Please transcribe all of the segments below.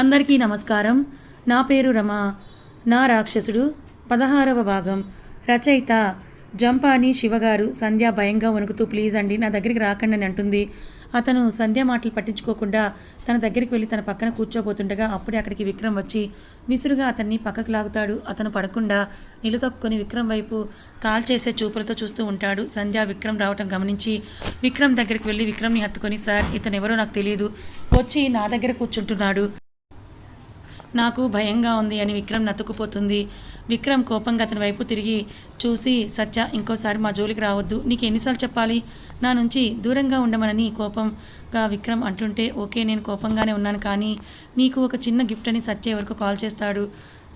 అందరికీ నమస్కారం. నా పేరు రమ. నా రాక్షసుడు. పదహారవ భాగం. రచయిత జంపాని శివగారు సంధ్య భయంగా వణుకుతూ ప్లీజ్ అండి నా దగ్గరికి రాకండి అని అంటుంది. అతను సంధ్య మాటలు పట్టించుకోకుండా తన దగ్గరికి వెళ్ళి తన పక్కన కూర్చోబోతుండగా అప్పుడే అక్కడికి విక్రమ్ వచ్చి విసురుగా అతన్ని పక్కకు లాగుతాడు. అతను పడకుండా నిలదొక్కుని విక్రమ్ వైపు కాల్ చేసే చూపులతో చూస్తూ ఉంటాడు. సంధ్య విక్రమ్ రావటం గమనించి విక్రమ్ దగ్గరికి వెళ్ళి విక్రమ్ని హత్తుకొని సార్ ఇతను ఎవరో నాకు తెలియదు వచ్చి నా దగ్గర కూర్చుంటున్నాడు. నాకు భయంగా ఉంది అని విక్రమ్ నతుకుపోతుంది. విక్రమ్ కోపంగా అతని వైపు తిరిగి చూసి సత్య ఇంకోసారి మా జోలికి రావద్దు. నీకు ఎన్నిసార్లు చెప్పాలి? నా నుంచి దూరంగా ఉండమనని కోపంగా విక్రమ్ అంటుంటే ఓకే నేను కోపంగానే ఉన్నాను కానీ నీకు ఒక చిన్న గిఫ్ట్ అని సత్య ఎవరికో కాల్ చేస్తాడు.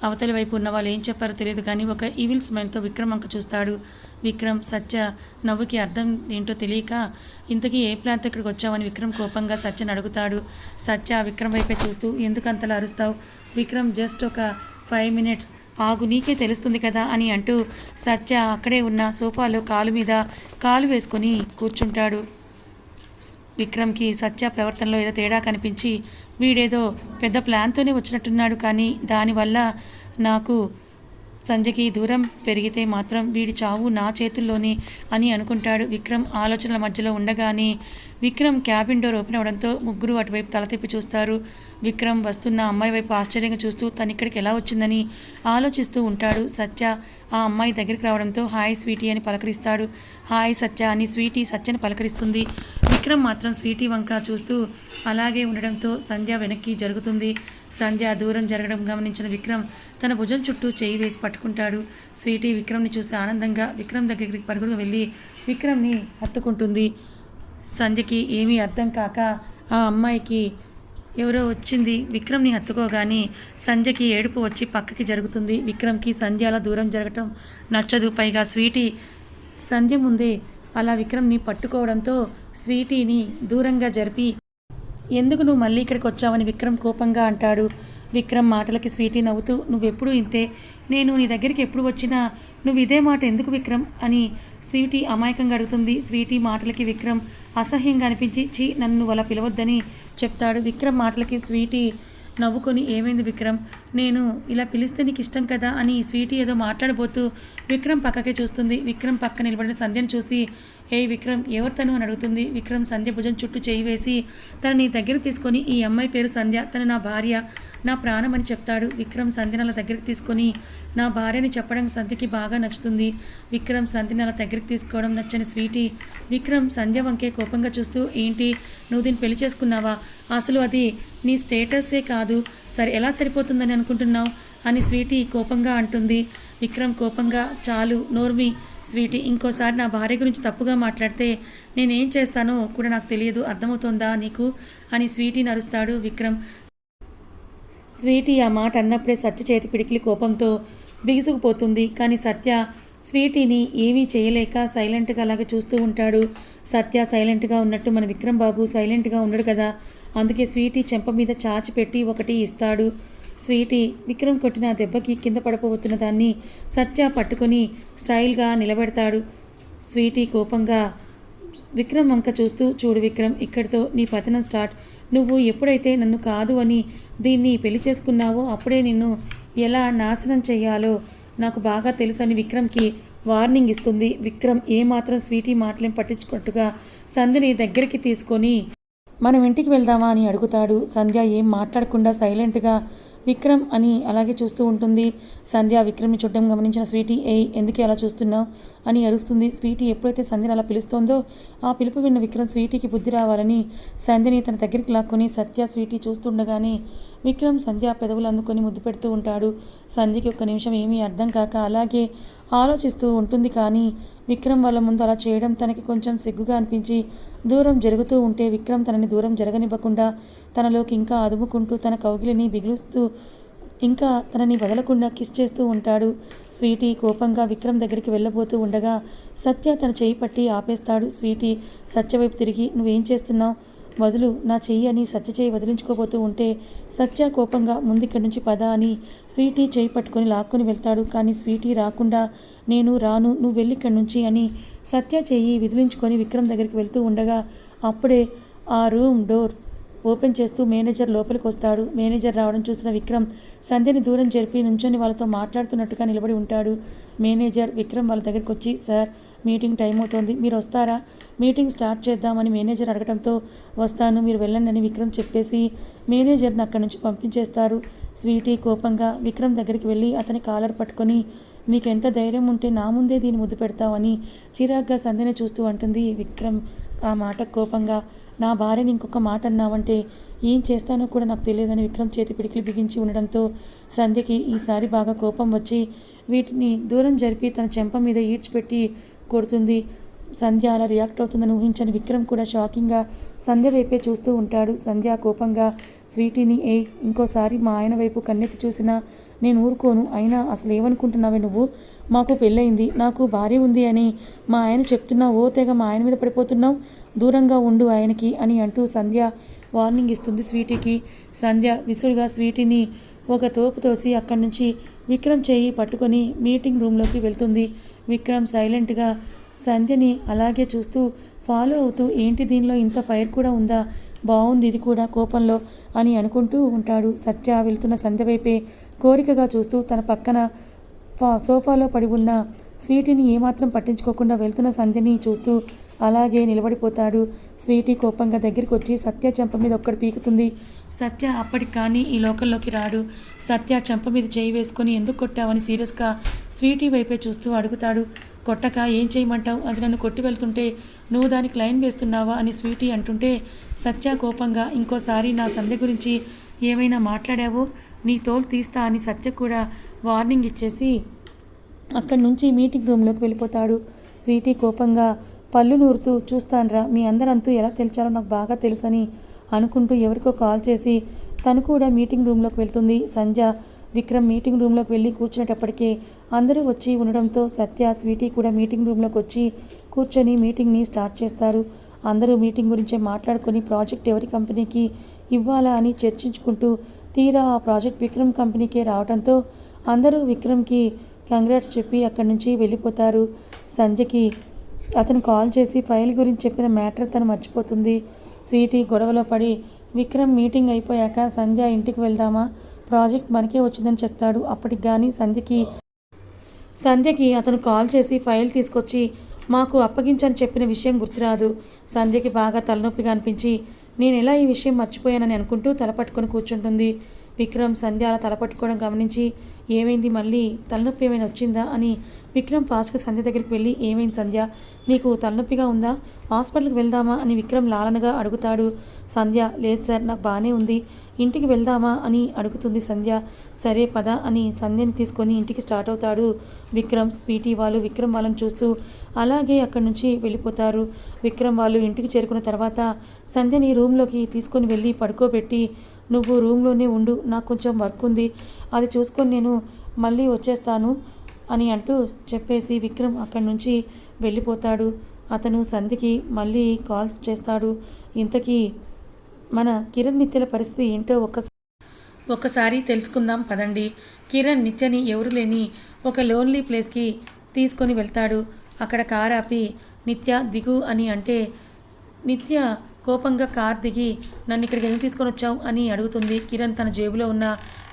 అవతలి వైపు ఉన్న వాళ్ళు ఏం చెప్పారో తెలియదు కానీ ఒక ఈవిల్ స్మైల్తో విక్రమ్ అంక చూస్తాడు. విక్రమ్ సత్య నవ్వుకి అర్థం ఏంటో తెలియక ఇంతకీ ఏ ప్లాన్తో ఇక్కడికి వచ్చావని విక్రమ్ కోపంగా సత్యని అడుగుతాడు. సత్య విక్రమ్ వైపే చూస్తూ ఎందుకు అంతలా అరుస్తావు? విక్రమ్ జస్ట్ ఒక ఫైవ్ మినిట్స్ ఆగు నీకే తెలుస్తుంది కదా అని అంటూ సత్య అక్కడే ఉన్న సోఫాలో కాలు మీద కాలు వేసుకొని కూర్చుంటాడు. విక్రమ్కి సత్య ప్రవర్తనలో ఏదో తేడా కనిపించి వీడేదో పెద్ద ప్లాన్తోనే వచ్చినట్టున్నాడు కానీ దానివల్ల నాకు సంధ్యకి దూరం పెరిగితే మాత్రం వీడి చావు నా చేతుల్లోనే అని అనుకుంటాడు విక్రమ్. ఆలోచనల మధ్యలో ఉండగానే విక్రమ్ క్యాబిన్ డోర్ ఓపెన్ అవడంతో ముగ్గురు అటువైపు తల తిప్పి చూస్తారు. విక్రమ్ వస్తున్న అమ్మాయి వైపు ఆశ్చర్యంగా చూస్తూ తను ఇక్కడికి ఎలా వచ్చిందని? ఆలోచిస్తూ ఉంటాడు సత్య. ఆ అమ్మాయి దగ్గరికి రావడంతో హాయ్ స్వీటీ అని పలకరిస్తాడు. హాయ్ సత్య అని స్వీటీ సత్యని పలకరిస్తుంది. విక్రమ్ మాత్రం స్వీటీ వంక చూస్తూ అలాగే ఉండడంతో సంధ్య వెనక్కి జరుగుతుంది. సంధ్య దూరం జరగడం గమనించిన విక్రమ్ తన భుజం చుట్టూ చేయి వేసి పట్టుకుంటాడు. స్వీటీ విక్రమ్ని చూసి ఆనందంగా విక్రమ్ దగ్గరికి పరుగులు వెళ్ళి విక్రమ్ని హత్తుకుంటుంది. సంధ్యకి ఏమీ అర్థం కాక ఆ అమ్మాయికి ఎవరో వచ్చింది. విక్రమ్ని హత్తుకోగానే సంధ్యకి ఏడుపు వచ్చి పక్కకి జరుగుతుంది. విక్రమ్కి సంధ్య అలా దూరం జరగటం నచ్చదు. పైగా స్వీటీ సంధ్య ముందే అలా విక్రమ్ని పట్టుకోవడంతో స్వీటీని దూరంగా జరిపి ఎందుకు నువ్వు మళ్ళీ ఇక్కడికి వచ్చావని విక్రమ్ కోపంగా అంటాడు. విక్రమ్ మాటలకి స్వీటీ నవ్వుతూ నువ్వెప్పుడు ఇంతే? నేను నీ దగ్గరికి ఎప్పుడు వచ్చినా నువ్వు ఇదే మాట ఎందుకు విక్రమ్? అని స్వీటీ అమాయకంగా అడుగుతుంది. స్వీటీ మాటలకి విక్రమ్ అసహ్యంగా అనిపించి చీ నన్ను అలా పిలవద్దని చెప్తాడు. విక్రమ్ మాటలకి స్వీటీ నవ్వుకొని ఏమైంది విక్రమ్? నేను ఇలా పిలిస్తే నీకు ఇష్టం కదా? అని స్వీటీ ఏదో మాట్లాడబోతూ విక్రమ్ పక్కకే చూస్తుంది. విక్రమ్ పక్క నిలబడిన సంధ్యను చూసి హే విక్రమ్ ఎవరు తను అని అడుగుతుంది. విక్రమ్ సంధ్య భుజం చుట్టూ చేయి వేసి తన నీ దగ్గర తీసుకొని ఈ అమ్మాయి పేరు సంధ్య తను నా భార్య నా ప్రాణం అని చెప్తాడు. విక్రమ్ సంధ్యను అలా దగ్గరికి తీసుకొని నా భార్యని చెప్పడం సంధ్యకి బాగా నచ్చుతుంది. విక్రమ్ సంధ్యని అలా దగ్గరికి తీసుకోవడం నచ్చని స్వీటీ విక్రమ్ సంధ్య వంకే కోపంగా చూస్తూ ఏంటి నువ్వు దీన్ని పెళ్ళి చేసుకున్నావా? అసలు అది నీ స్టేటస్సే కాదు. సరే ఎలా సరిపోతుందని అనుకుంటున్నావు? అని స్వీటీ కోపంగా అంటుంది. విక్రమ్ కోపంగా చాలు నోర్మి స్వీటీ ఇంకోసారి నా భార్య గురించి తప్పుగా మాట్లాడితే నేనేం చేస్తానో కూడా నాకు తెలియదు. అర్థమవుతోందా నీకు? అని స్వీటీ నరుస్తాడు విక్రమ్. స్వీటీ ఆ మాట అన్నప్పుడే సత్య చేతి పిడికిలి కోపంతో బిగుసుకుపోతుంది. కానీ సత్య స్వీటీని ఏమీ చేయలేక సైలెంట్గా అలాగే చూస్తూ ఉంటాడు. సత్య సైలెంట్గా ఉన్నట్టు మన విక్రమ్ బాబు సైలెంట్గా ఉండడు కదా. అందుకే స్వీటీ చెంప మీద చాచి పెట్టి ఒకటి ఇస్తాడు. స్వీటీ విక్రమ్ కొట్టిన దెబ్బకి కింద పడిపోతున్న దాన్ని సత్య పట్టుకొని స్టైల్గా నిలబెడతాడు. స్వీటీ కోపంగా విక్రమ్ వంక చూస్తూ చూడు విక్రమ్ ఇక్కడితో నీ పతనం స్టార్ట్. నువ్వు ఎప్పుడైతే నన్ను కాదు అని దీన్ని పెళ్ళి చేసుకున్నావో అప్పుడే నిన్ను ఎలా నాశనం చేయాలో నాకు బాగా తెలుసని విక్రమ్కి వార్నింగ్ ఇస్తుంది. విక్రమ్ ఏమాత్రం స్వీటీ మాటలేం పట్టించుకున్నట్టుగా సంధ్యని దగ్గరికి తీసుకొని మనం ఇంటికి వెళ్దామా? అని అడుగుతాడు. సంధ్య ఏం మాట్లాడకుండా సైలెంట్గా విక్రమ్ అని అలాగే చూస్తూ ఉంటుంది. సంధ్య విక్రమ్ని చూడడం గమనించిన స్వీటీ ఏ ఎందుకు అలా చూస్తున్నావు? అని అరుస్తుంది. స్వీటీ ఎప్పుడైతే సంధ్యను అలా పిలుస్తోందో ఆ పిలుపు విన్న విక్రమ్ స్వీటీకి బుద్ధి రావాలని సంధ్యని తన దగ్గరికి లాక్కొని సత్య స్వీటీ చూస్తుండగానే విక్రమ్ సంధ్య పెదవులు అందుకొని ముద్దు పెడుతూ ఉంటాడు. సంధ్యకి ఒక్క నిమిషం ఏమీ అర్థం కాక అలాగే ఆలోచిస్తూ ఉంటుంది. కానీ విక్రమ్ వాళ్ళ ముందు అలా చేయడం తనకి కొంచెం సిగ్గుగా అనిపించి దూరం జరుగుతూ ఉంటే విక్రమ్ తనని దూరం జరగనివ్వకుండా తనలోకి ఇంకా అదుముకుంటూ తన కౌగిలిని బిగులుస్తూ ఇంకా తనని వదలకుండా కిస్ చేస్తూ ఉంటాడు. స్వీటీ కోపంగా విక్రమ్ దగ్గరికి వెళ్ళబోతూ ఉండగా సత్య తన చేయి పట్టి ఆపేస్తాడు. స్వీటీ సత్య వైపు తిరిగి నువ్వేం చేస్తున్నావు? వదులు నా చెయ్యి అని సత్య చేయి వదిలించుకోబోతూ ఉంటే సత్య కోపంగా ముందిక్కడి నుంచి పద అని స్వీటీ చేయి పట్టుకొని లాక్కొని వెళ్తాడు. కానీ స్వీటీ రాకుండా నేను రాను నువ్వు వెళ్ళిక్కడి నుంచి అని సత్య చెయ్యి విదిలించుకొని విక్రమ్ దగ్గరికి వెళ్తూ ఉండగా అప్పుడే ఆ రూమ్ డోర్ ఓపెన్ చేస్తూ మేనేజర్ లోపలికి వస్తాడు. మేనేజర్ రావడం చూసిన విక్రమ్ సంధ్యని దూరం జరిపి నుంచొని వాళ్ళతో మాట్లాడుతున్నట్టుగా నిలబడి ఉంటాడు. మేనేజర్ విక్రమ్ వాళ్ళ దగ్గరికి వచ్చి సార్ మీటింగ్ టైం అవుతోంది. మీరు వస్తారా? మీటింగ్ స్టార్ట్ చేద్దామని మేనేజర్ అడగడంతో వస్తాను. మీరు వెళ్ళండి అని విక్రమ్ చెప్పేసి మేనేజర్ని అక్కడి నుంచి పంపించేస్తారు. స్వీటీ కోపంగా విక్రమ్ దగ్గరికి వెళ్ళి అతని కాలర్ పట్టుకొని మీకు ఎంత ధైర్యం ఉంటే నా ముందే దీన్ని ముద్దు పెడతావని చిరాగ్గా సంధ్యని చూస్తూ అంటుంది విక్రమ్. ఆ మాట కోపంగా నా భార్యని ఇంకొక మాట అన్నావంటే ఏం చేస్తానో కూడా నాకు తెలియదని విక్రమ్ చేతి పిడికిలు బిగించి ఉండడంతో సంధ్యకి ఈసారి బాగా కోపం వచ్చి వీటిని దూరం జరిపి తన చెంప మీద ఈడ్చిపెట్టి కొడుతుంది. సంధ్య అలా రియాక్ట్ అవుతుందని ఊహించని విక్రమ్ కూడా షాకింగ్గా సంధ్య వైపే చూస్తూ ఉంటాడు. సంధ్య కోపంగా స్వీటీని ఏ ఇంకోసారి మా ఆయన వైపు కన్నెత్తి చూసినా నేను ఊరుకోను. అయినా అసలు ఏమనుకుంటున్నావే నువ్వు? మాకు పెళ్ళయింది. నాకు భార్య ఉంది అని మా ఆయన చెప్తున్నా ఓ తెగ మా ఆయన మీద పడిపోతున్నావు. దూరంగా ఉండు ఆయనకి అని అంటూ సంధ్య వార్నింగ్ ఇస్తుంది స్వీటీకి. సంధ్య విసురుగా స్వీటీని ఒక తోపు తోసి అక్కడి నుంచి విక్రమ్ చేయి పట్టుకొని మీటింగ్ రూమ్లోకి వెళ్తుంది. విక్రమ్ సైలెంట్గా సంధ్యని అలాగే చూస్తూ ఫాలో అవుతూ ఏంటి దీనిలో ఇంత ఫైర్ కూడా ఉందా? బాగుంది ఇది కూడా కోపంలో అని అనుకుంటూ ఉంటాడు సత్య వెళ్తున్న సంధ్య వైపే కోరికగా చూస్తూ తన పక్కన ఫా- సోఫాలో పడి ఉన్న స్వీటీని ఏమాత్రం పట్టించుకోకుండా వెళ్తున్న సంధ్యని చూస్తూ అలాగే నిలబడిపోతాడు. స్వీటీ కోపంగా దగ్గరికి వచ్చి సత్య చెంప మీద ఒక్కటి పీకుతుంది. సత్య అప్పటికి కానీ ఈ లోకల్లోకి రాడు. సత్య చెంప మీద చేయి వేసుకొని ఎందుకు కొట్టావని సీరియస్గా స్వీటీ వైపే చూస్తూ అడుగుతాడు. కొట్టక ఏం చేయమంటావు? అది నన్ను కొట్టి వెళ్తుంటే నువ్వు దానికి లైన్ వేస్తున్నావా? అని స్వీటీ అంటుంటే సత్య కోపంగా ఇంకోసారి నా సంధ్య గురించి ఏమైనా మాట్లాడావో? నీ తోలు తీస్తా అని సత్య కూడా వార్నింగ్ ఇచ్చేసి అక్కడి నుంచి మీటింగ్ రూమ్లోకి వెళ్ళిపోతాడు. స్వీటీ కోపంగా పళ్ళు నూరుతూ చూస్తాన్రా మీ అందరంతూ ఎలా తెలిచాలో నాకు బాగా తెలుసని అనుకుంటూ ఎవరికో కాల్ చేసి తను కూడా మీటింగ్ రూమ్లోకి వెళ్తుంది. సంజ విక్రమ్ మీటింగ్ రూమ్లోకి వెళ్ళి కూర్చునేటప్పటికే అందరూ వచ్చి ఉండడంతో సత్య స్వీటీ కూడా మీటింగ్ రూమ్లోకి వచ్చి కూర్చొని మీటింగ్ని స్టార్ట్ చేస్తారు. అందరూ మీటింగ్ గురించే మాట్లాడుకొని ప్రాజెక్ట్ ఎవరి కంపెనీకి ఇవ్వాలా అని చర్చించుకుంటూ తీరా ఆ ప్రాజెక్ట్ విక్రమ్ కంపెనీకే రావడంతో అందరూ విక్రమ్కి కంగ్రాట్స్ చెప్పి అక్కడి నుంచి వెళ్ళిపోతారు. సంధ్యకి అతను కాల్ చేసి ఫైల్ గురించి చెప్పిన మ్యాటర్ తను మర్చిపోతుంది. స్వీటీ గొడవలో పడి విక్రమ్ మీటింగ్ అయిపోయాక సంధ్య ఇంటికి వెళ్దామా? ప్రాజెక్ట్ మనకే వచ్చిందని చెప్తాడు. అప్పటికి కానీ సంధ్యకి సంధ్యకి అతను కాల్ చేసి ఫైల్ తీసుకొచ్చి మాకు అప్పగించని చెప్పిన విషయం గుర్తురాదు. సంధ్యకి బాగా తలనొప్పిగా అనిపించి నేను ఎలా ఈ విషయం మర్చిపోయానని అనుకుంటూ తలపట్టుకొని కూర్చుంటుంది. విక్రమ్ సంధ్య అలా తలపట్టుకోవడం గమనించి ఏమైంది మళ్ళీ? తలనొప్పి ఏమైనా వచ్చిందా? అని విక్రమ్ ఫాస్ట్గా సంధ్య దగ్గరికి వెళ్ళి ఏమైంది సంధ్య? నీకు తలనొప్పిగా ఉందా? హాస్పిటల్కి వెళ్దామా? అని విక్రమ్ లాలనగా అడుగుతాడు. సంధ్య లేదు సార్ నాకు బాగానే ఉంది. ఇంటికి వెళ్దామా? అని అడుగుతుంది సంధ్య. సరే పద అని సంధ్యని తీసుకొని ఇంటికి స్టార్ట్ అవుతాడు విక్రమ్ స్వీటీ వాళ్ళు విక్రమ్ వాళ్ళని చూస్తూ అలాగే అక్కడి నుంచి వెళ్ళిపోతారు. విక్రమ్ వాళ్ళు ఇంటికి చేరుకున్న తర్వాత సంధ్యని రూమ్లోకి తీసుకొని వెళ్ళి పడుకోబెట్టి నువ్వు రూమ్లోనే ఉండు నాకు కొంచెం వర్క్ ఉంది. అది చూసుకొని నేను మళ్ళీ వచ్చేస్తాను. అని అంటూ చెప్పేసి విక్రమ్ అక్కడి నుంచి వెళ్ళిపోతాడు. అతను సంధికి మళ్ళీ కాల్ చేస్తాడు. ఇంతకీ మన కిరణ్ నిత్యల పరిస్థితి ఏంటో ఒక్కసారి ఒక్కసారి తెలుసుకుందాం పదండి. కిరణ్ నిత్యని ఎవరు లేని ఒక లోన్లీ ప్లేస్కి తీసుకొని వెళ్తాడు. అక్కడ కార్ ఆపి నిత్య దిగు అని అంటే నిత్య కోపంగా కార్ దిగి నన్ను ఇక్కడికి ఎందుకు తీసుకొని వచ్చావు అని అడుగుతుంది. కిరణ్ తన జేబులో ఉన్న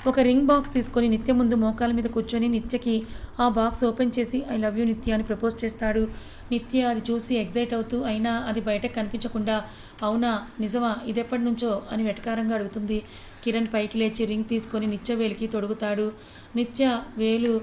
ఒక రింగ్ బాక్స్ తీసుకొని నిత్య ముందు మోకాల మీద కూర్చొని నిత్యకి ఆ బాక్స్ ఓపెన్ చేసి ఐ లవ్ యూ నిత్య అని ప్రపోజ్ చేస్తాడు. నిత్య అది చూసి ఎగ్జైట్ అవుతూ అయినా అది బయటకు కనిపించకుండా అవునా నిజమా ఇదెప్పటి నుంచో? అని వెటకారంగా అడుగుతుంది. కిరణ్ పైకి లేచి రింగ్ తీసుకొని నిత్య వేలికి తొడుగుతాడు. నిత్య వేలు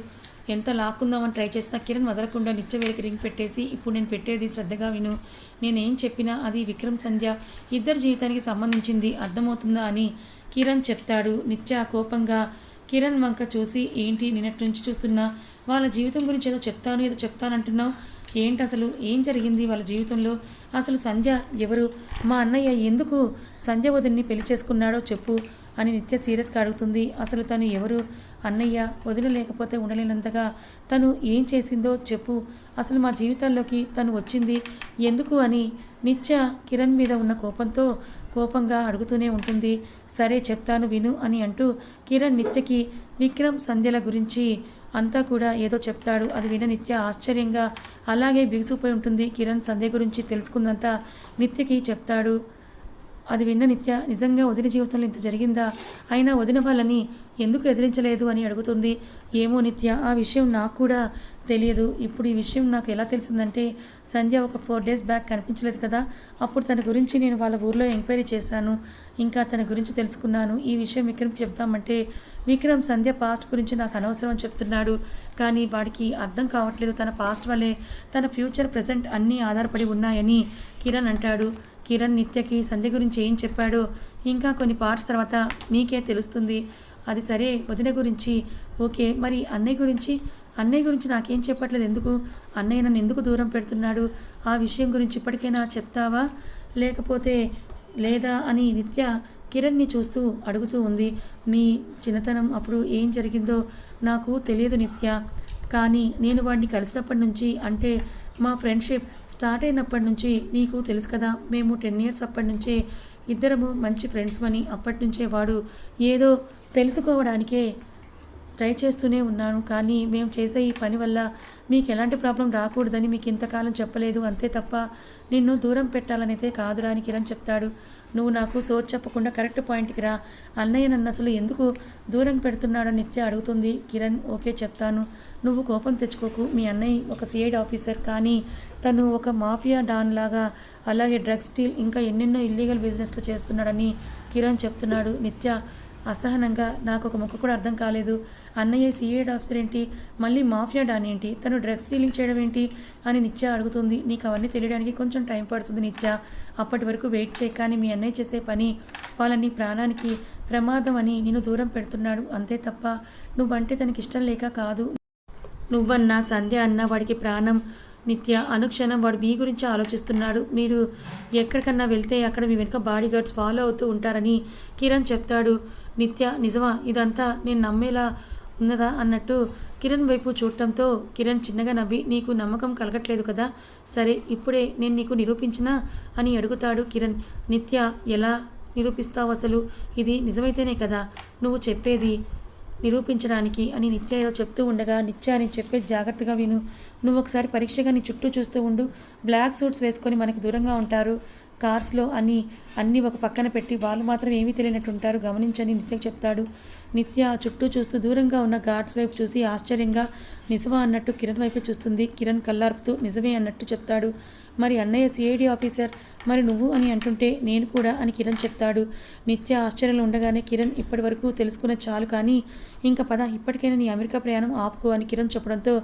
ఎంత లాక్కుందామని ట్రై చేసినా కిరణ్ వదలకుండా నిత్య వేలికి రింగ్ పెట్టేసి ఇప్పుడు నేను పెట్టేది శ్రద్ధగా విను. నేనేం చెప్పినా అది విక్రమ్ సంధ్య. ఇద్దరి జీవితానికి సంబంధించింది అర్థమవుతుందా అని కిరణ్ చెప్తాడు నిత్య కోపంగా. కిరణ్ వంక చూసి ఏంటి నిన్నటి నుంచి చూస్తున్నా? వాళ్ళ జీవితం గురించి ఏదో చెప్తాను ఏదో చెప్తానంటున్నావు? ఏంటి అసలు ఏం జరిగింది వాళ్ళ జీవితంలో? అసలు సంధ్య ఎవరు? మా అన్నయ్య ఎందుకు సంధ్య వదిన్ని పెళ్ళి చేసుకున్నాడో చెప్పు. అని నిత్య సీరియస్గా అడుగుతుంది అసలు తను ఎవరు? అన్నయ్య వదిన లేకపోతే ఉండలేనంతగా తను ఏం చేసిందో చెప్పు. అసలు మా జీవితాల్లోకి తను వచ్చింది ఎందుకు అని నిత్య కిరణ్ మీద ఉన్న కోపంతో కోపంగా అడుగుతూనే ఉంటుంది. సరే చెప్తాను విను అని అంటూ కిరణ్ నిత్యకి విక్రమ్ సంధ్యల గురించి అంతా కూడా ఏదో చెప్తాడు. అది విన నిత్య ఆశ్చర్యంగా అలాగే బిగుసుకుపోయి ఉంటుంది. కిరణ్ సంధ్య గురించి తెలుసుకుందంతా నిత్యకి చెప్తాడు. అది విన్న నిత్య నిజంగా వదిన జీవితంలో ఇంత జరిగిందా? అయినా వదిన వాళ్ళని ఎందుకు ఎదిరించలేదు? అని అడుగుతుంది. ఏమో నిత్య ఆ విషయం నాకు కూడా తెలియదు. ఇప్పుడు ఈ విషయం నాకు ఎలా తెలిసిందంటే సంధ్య ఒక ఫోర్ డేస్ బ్యాక్ కనిపించలేదు కదా. అప్పుడు తన గురించి నేను వాళ్ళ ఊర్లో ఎంక్వైరీ చేశాను. ఇంకా తన గురించి తెలుసుకున్నాను. ఈ విషయం విక్రమ్కి చెప్తామంటే విక్రమ్ సంధ్య పాస్ట్ గురించి నాకు అనవసరం అని చెప్తున్నాడు. కానీ వాడికి అర్థం కావట్లేదు. తన పాస్ట్ వల్లే తన ఫ్యూచర్ ప్రజెంట్ అన్నీ ఆధారపడి ఉన్నాయని కిరణ్ అంటాడు. కిరణ్ నిత్యకి సంధ్య గురించి ఏం చెప్పాడో? ఇంకా కొన్ని పార్ట్స్ తర్వాత మీకే తెలుస్తుంది. అది సరే వదిన గురించి. ఓకే మరి అన్నయ్య గురించి? అన్నయ్య గురించి నాకేం చెప్పట్లేదు ఎందుకు? అన్నయ్య నన్ను ఎందుకు దూరం పెడుతున్నాడు? ఆ విషయం గురించి ఇప్పటికైనా చెప్తావా? లేకపోతే లేదా అని నిత్య కిరణ్ని చూస్తూ అడుగుతూ ఉంది. మీ చిన్నతనం అప్పుడు ఏం జరిగిందో నాకు తెలియదు నిత్య. కానీ నేను వాడిని కలిసినప్పటి నుంచి అంటే మా ఫ్రెండ్షిప్ స్టార్ట్ అయినప్పటి నుంచి నీకు తెలుసు కదా మేము టెన్ ఇయర్స్ అప్పటి నుంచే ఇద్దరము మంచి ఫ్రెండ్స్ అని అప్పటి నుంచే వాడు ఏదో తెలుసుకోవడానికే ట్రై చేస్తూనే ఉన్నాను. కానీ మేము చేసే ఈ పని వల్ల మీకు ఎలాంటి ప్రాబ్లం రాకూడదని మీకు ఇంతకాలం చెప్పలేదు. అంతే తప్ప నిన్ను దూరం పెట్టాలనైతే కాదురా అని కిరణ్ చెప్తాడు. నువ్వు నాకు సోచ్ చెప్పకుండా కరెక్ట్ పాయింట్కి రా. అన్నయ్య నన్ను అసలు ఎందుకు దూరం పెడుతున్నాడని నిత్య అడుగుతుంది. కిరణ్ ఓకే చెప్తాను. నువ్వు కోపం తెచ్చుకోకు. మీ అన్నయ్య ఒక సిఐడ్ ఆఫీసర్. కానీ తను ఒక మాఫియా డాన్ లాగా అలాగే డ్రగ్స్ డీల్ ఇంకా ఎన్నెన్నో ఇల్లీగల్ బిజినెస్లు చేస్తున్నాడని కిరణ్ చెప్తున్నాడు. నిత్య అసహనంగా నాకు ఒక ముక్క కూడా అర్థం కాలేదు. అన్నయ్య సీఏడ్ ఆఫీసర్ ఏంటి? మళ్ళీ మాఫియా డాన్ ఏంటి? తను డ్రగ్స్ డీలింగ్ చేయడం ఏంటి? అని నిత్య అడుగుతుంది. నీకు అవన్నీ తెలియడానికి కొంచెం టైం పడుతుంది నిత్య. అప్పటి వరకు వెయిట్ చేయ కానీ మీ అన్నయ్య చేసే పని వాళ్ళని ప్రాణానికి ప్రమాదం అని నేను దూరం పెడుతున్నాడు. అంతే తప్ప నువ్వంటే తనకి ఇష్టం లేక కాదు. నువ్వన్నా సంధ్య అన్న వాడికి ప్రాణం. నిత్య అనుక్షణం వాడు మీ గురించి ఆలోచిస్తున్నాడు. మీరు ఎక్కడికన్నా వెళ్తే అక్కడ మీ వెనుక బాడీ గార్డ్స్ ఫాలో అవుతూ ఉంటారని కిరణ్ చెప్తాడు. నిత్య నిజమా? ఇదంతా నేను నమ్మేలా ఉన్నదా? అన్నట్టు కిరణ్ వైపు చూడటంతో కిరణ్ చిన్నగా నవ్వి నీకు నమ్మకం కలగట్లేదు కదా? సరే ఇప్పుడే నేను నీకు నిరూపించినా అని అడుగుతాడు కిరణ్. నిత్య ఎలా నిరూపిస్తావు అసలు? ఇది నిజమైతేనే కదా? నువ్వు చెప్పేది నిరూపించడానికి అని నిత్య ఏదో చెప్తూ ఉండగా నిత్య అని చెప్పేది జాగ్రత్తగా విను. నువ్వు ఒకసారి పరీక్షగా నీ చుట్టూ చూస్తూ ఉండు. బ్లాక్ సూట్స్ వేసుకొని మనకు దూరంగా ఉంటారు. కార్స్లో అని అన్నీ ఒక పక్కన పెట్టి వాళ్ళు మాత్రం ఏమీ తెలియనట్టు ఉంటారు గమనించని నిత్యకు చెప్తాడు. నిత్య చుట్టూ చూస్తూ దూరంగా ఉన్న గాడ్స్ వైపు చూసి ఆశ్చర్యంగా నిజమా? అన్నట్టు కిరణ్ వైపు చూస్తుంది. కిరణ్ కల్లార్పుతూ నిజమే అన్నట్టు చెప్తాడు. మరి అన్నయ్య సిఐడి ఆఫీసర్ మరి నువ్వు అని అంటుంటే నేను కూడా అని కిరణ్ చెప్తాడు. నిత్య ఆశ్చర్యంలో ఉండగానే కిరణ్ ఇప్పటి వరకు తెలుసుకున్న చాలు కానీ ఇంకా పద ఇప్పటికైనా నీ అమెరికా ప్రయాణం ఆపుకో అని కిరణ్ చెప్పడంతో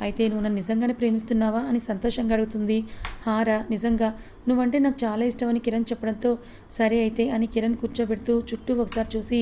అయితే నువ్వు నన్ను నిజంగానే ప్రేమిస్తున్నావా అని సంతోషంగా అడుగుతుంది. హారా నిజంగా నువ్వంటే నాకు చాలా ఇష్టం అని కిరణ్ చెప్పడంతో సరే అయితే అని కిరణ్ కూర్చోబెడుతూ చుట్టూ ఒకసారి చూసి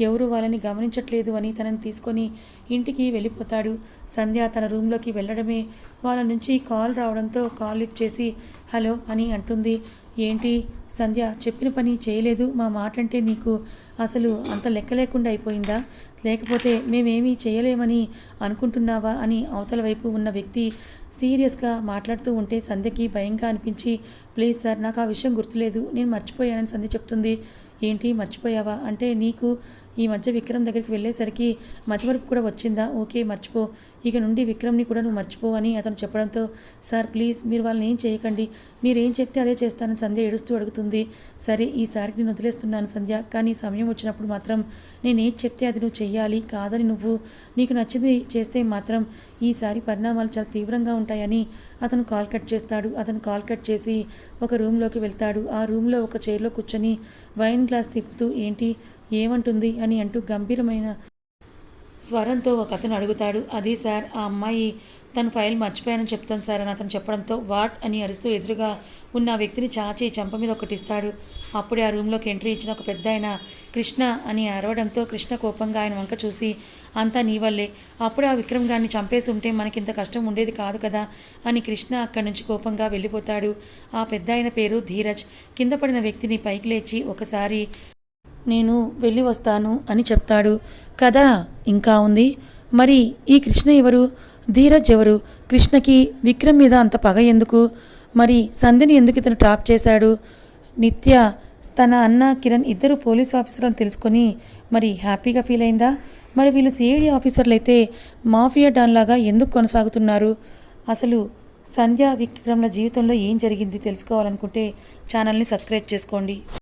ఎవరు వాళ్ళని గమనించట్లేదు అని తనని తీసుకొని ఇంటికి వెళ్ళిపోతాడు. సంధ్య తన రూమ్లోకి వెళ్ళడమే వాళ్ళ నుంచి కాల్ రావడంతో కాల్ లిఫ్ట్ చేసి హలో అని అంటుంది. ఏంటి? సంధ్య చెప్పిన పని చేయలేదు. మా మాట అంటే నీకు అసలు అంత లెక్క లేకుండా అయిపోయిందా? లేకపోతే మేమేమీ చేయలేమని అనుకుంటున్నావా? అని అవతల వైపు ఉన్న వ్యక్తి సీరియస్గా మాట్లాడుతూ ఉంటే సంధ్యకి భయంగా అనిపించి ప్లీజ్ సార్ నాకు ఆ విషయం గుర్తులేదు. నేను మర్చిపోయానని సంధ్య చెప్తుంది. ఏంటి? మర్చిపోయావా? అంటే నీకు ఈ మధ్య విక్రమ్ దగ్గరికి వెళ్ళేసరికి మతిమరుపు కూడా వచ్చిందా? ఓకే మర్చిపో. ఇక నుండి విక్రమ్ని కూడా నువ్వు మర్చిపో అని అతను చెప్పడంతో సార్ ప్లీజ్ మీరు వాళ్ళని ఏం చేయకండి. మీరు ఏం చెప్తే అదే చేస్తానని సంధ్య ఏడుస్తూ అడుగుతుంది. సరే ఈసారికి నేను వదిలేస్తున్నాను సంధ్య. కానీ సమయం వచ్చినప్పుడు మాత్రం నేను ఏం చెప్తే అది నువ్వు చెయ్యాలి. కాదని నువ్వు నీకు నచ్చింది చేస్తే మాత్రం ఈసారి పరిణామాలు చాలా తీవ్రంగా ఉంటాయని అతను కాల్ కట్ చేస్తాడు. అతను కాల్ కట్ చేసి ఒక రూమ్లోకి వెళ్తాడు. ఆ రూమ్లో ఒక చైర్లో కూర్చొని వైన్ గ్లాస్ తిప్పుతూ ఏంటి? ఏమంటుంది అని అంటూ గంభీరమైన స్వరంతో ఒక అతను అడుగుతాడు. అది సార్ ఆ అమ్మాయి తన ఫైల్ మర్చిపోయానని చెప్తాను సార్ అని అతను చెప్పడంతో వాట్ అని అరుస్తూ ఎదురుగా ఉన్న ఆ వ్యక్తిని చాచి చెంప మీద ఒకటిస్తాడు అప్పుడే ఆ రూమ్లోకి ఎంట్రీ ఇచ్చిన ఒక పెద్ద ఆయన కృష్ణ అని అరవడంతో కృష్ణ కోపంగా ఆయన వంక చూసి అంతా నీ వల్లే. అప్పుడే ఆ విక్రమ్ గారిని చంపేసి ఉంటే మనకింత కష్టం ఉండేది కాదు కదా అని కృష్ణ అక్కడి నుంచి కోపంగా వెళ్ళిపోతాడు. ఆ పెద్ద ఆయన పేరు ధీరజ్. కింద పడిన వ్యక్తిని పైకి లేచి ఒకసారి నేను వెళ్ళి వస్తాను అని చెప్తాడు. కదా? ఇంకా ఉంది. మరి ఈ కృష్ణ ఎవరు? ధీరజ్ ఎవరు? కృష్ణకి విక్రమ్ మీద అంత పగ ఎందుకు? మరి సంధ్యని ఎందుకు ఇతను ట్రాప్ చేశాడు? నిత్య తన అన్న కిరణ్ ఇద్దరు పోలీస్ ఆఫీసర్లను తెలుసుకొని మరి హ్యాపీగా ఫీల్ అయిందా? మరి వీళ్ళు సిఐడి ఆఫీసర్లు అయితే మాఫియా డాన్ లాగా ఎందుకు కొనసాగుతున్నారు? అసలు సంధ్య విక్రమ్ల జీవితంలో ఏం జరిగింది తెలుసుకోవాలనుకుంటే ఛానల్ని సబ్స్క్రైబ్ చేసుకోండి.